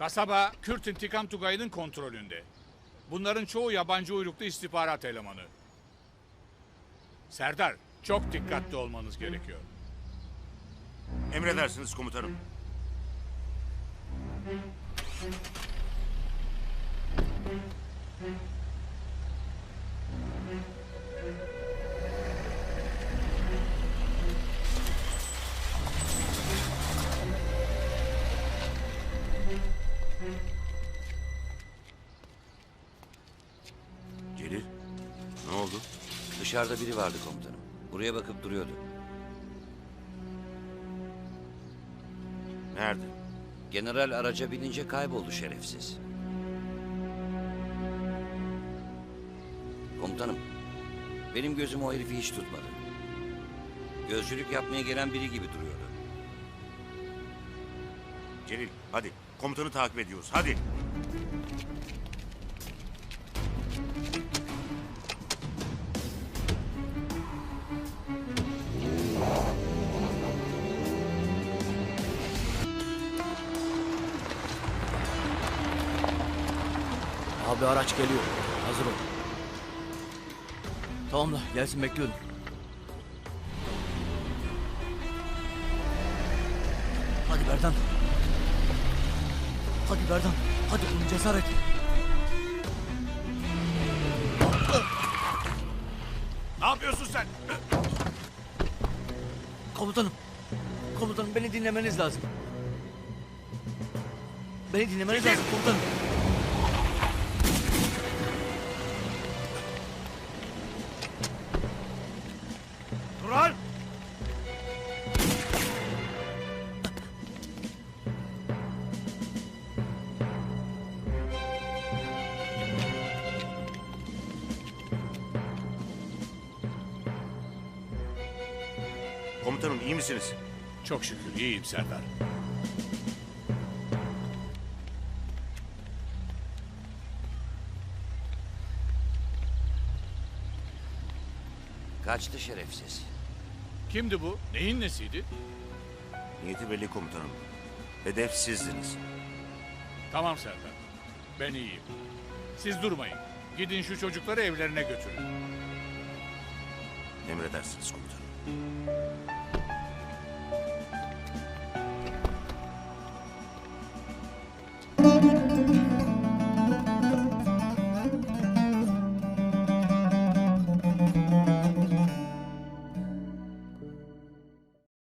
Kasaba Kürt İntikam Tugayı'nın kontrolünde. Bunların çoğu yabancı uyruklu istihbarat elemanı. Serdar, çok dikkatli olmanız gerekiyor. Emredersiniz komutanım. Celil, Dışarıda biri vardı komutanım. Buraya bakıp duruyordu. Nerede? General araca binince kayboldu şerefsiz. Komutanım, benim gözüm o herifi hiç tutmadı. Gözcülük yapmaya gelen biri gibi duruyordu. Celil, hadi. Komutanı takip ediyoruz, hadi. Abi araç geliyor. Hazır ol. Tamam da gelsin bekliyorum. Hadi Berdan. Hadi Berdan. Hadi oğlum cesaret. Ne yapıyorsun sen? Komutanım. Komutanım beni dinlemeniz lazım. Beni dinlemeniz lazım komutanım. Komutanım iyi misiniz? Çok şükür iyiyim Serdar. Kaçtı şerefsiz. Kimdi bu? Neyin nesiydi? Niyeti belli komutanım. Hedef sizdiniz. Tamam Serdar. Ben iyiyim. Siz durmayın. Gidin şu çocukları evlerine götürün. Emredersiniz komutanım.